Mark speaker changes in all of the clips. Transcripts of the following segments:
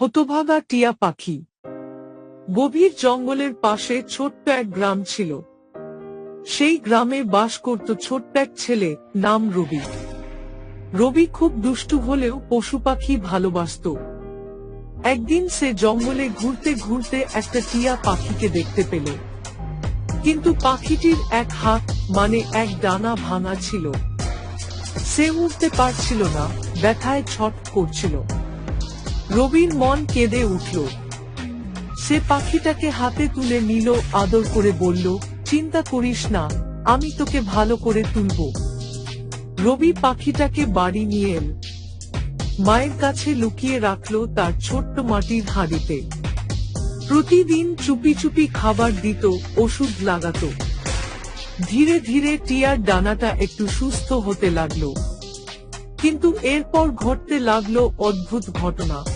Speaker 1: হতভাগা টিয়া পাখি। গভীর জঙ্গলের পাশে ছোট্ট এক গ্রাম ছিল। সেই গ্রামে বাস করত ছোট্ট এক ছেলে নাম রবি। রবি খুব দুষ্টু হলেও পশু পাখি ভালোবাসত। একদিন সে জঙ্গলে ঘুরতে ঘুরতে একটা টিয়া পাখিকে দেখতে পেল। কিন্তু পাখিটির এক হাত মানে এক ডানা ভাঙা ছিল। সে উঠতে পারছিল না, ব্যথায় ছট করছিল। রবির মন কেঁদে উঠল। সে পাখিটাকে হাতে তুলে নিল, আদর করে বলল, চিন্তা করিস না, আমি তোকে ভালো করে তুলব। রবি পাখিটাকে বাড়ি নিয়ে এল। মায়ের কাছে লুকিয়ে রাখল তার ছোট্ট মাটির হাঁড়িতে। প্রতিদিন চুপি চুপি খাবার দিত, ওষুধ লাগাতো। ধীরে ধীরে টিয়ার ডানাটা একটু সুস্থ হতে লাগল। কিন্তু এরপর ঘটতে লাগল অদ্ভুত ঘটনা।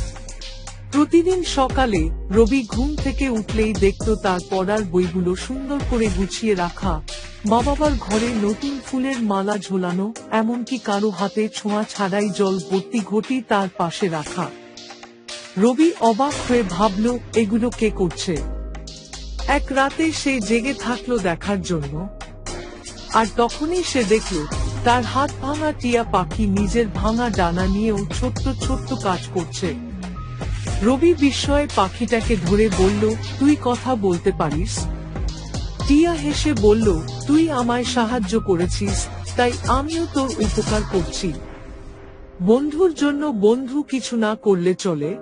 Speaker 1: প্রতিদিন সকালে রবি ঘুম থেকে উঠলেই দেখত তার পড়ার বইগুলো সুন্দর করে গুছিয়ে রাখা। মা বাবার ঘরে নতুন ফুলের মালা ঝোলানো, এমনকি কারও হাতে ছোঁয়া ছাড়াই জল ভর্তি ঘটি তার পাশে রাখা। রবি অবাক হয়ে ভাবল, এগুলো কে করছে? এক রাতে সে জেগে থাকল দেখার জন্য। আর তখনই সে দেখল, তার হাত ভাঙা টিয়া পাখি নিজের ভাঙা ডানা নিয়েও ছোট্ট ছোট্ট কাজ করছে। রবি বিস্ময়ে পাখিটাকে ধরে বলল, তুই কথা বলতে পারিস? টিয়া হেসে বলল, তুই আমায় সাহায্য করেছিস, তাই আমিও তোর উপকার করছি। বন্ধুর জন্য বন্ধু কিছু না করলে চলে।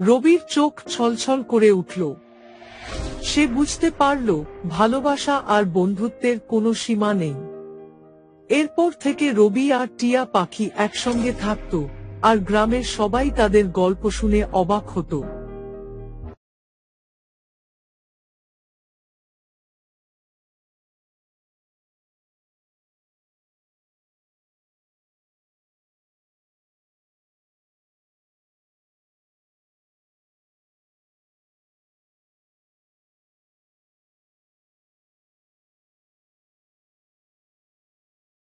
Speaker 1: রবির চোখ ছলছল করে উঠল। সে বুঝতে পারল, ভালোবাসা আর বন্ধুত্বের কোনো সীমা নেই। এরপর থেকে রবি আর টিয়া পাখি একসঙ্গে থাকত। আর গ্রামের সবাই তাদের গল্প শুনে অবাক হতো।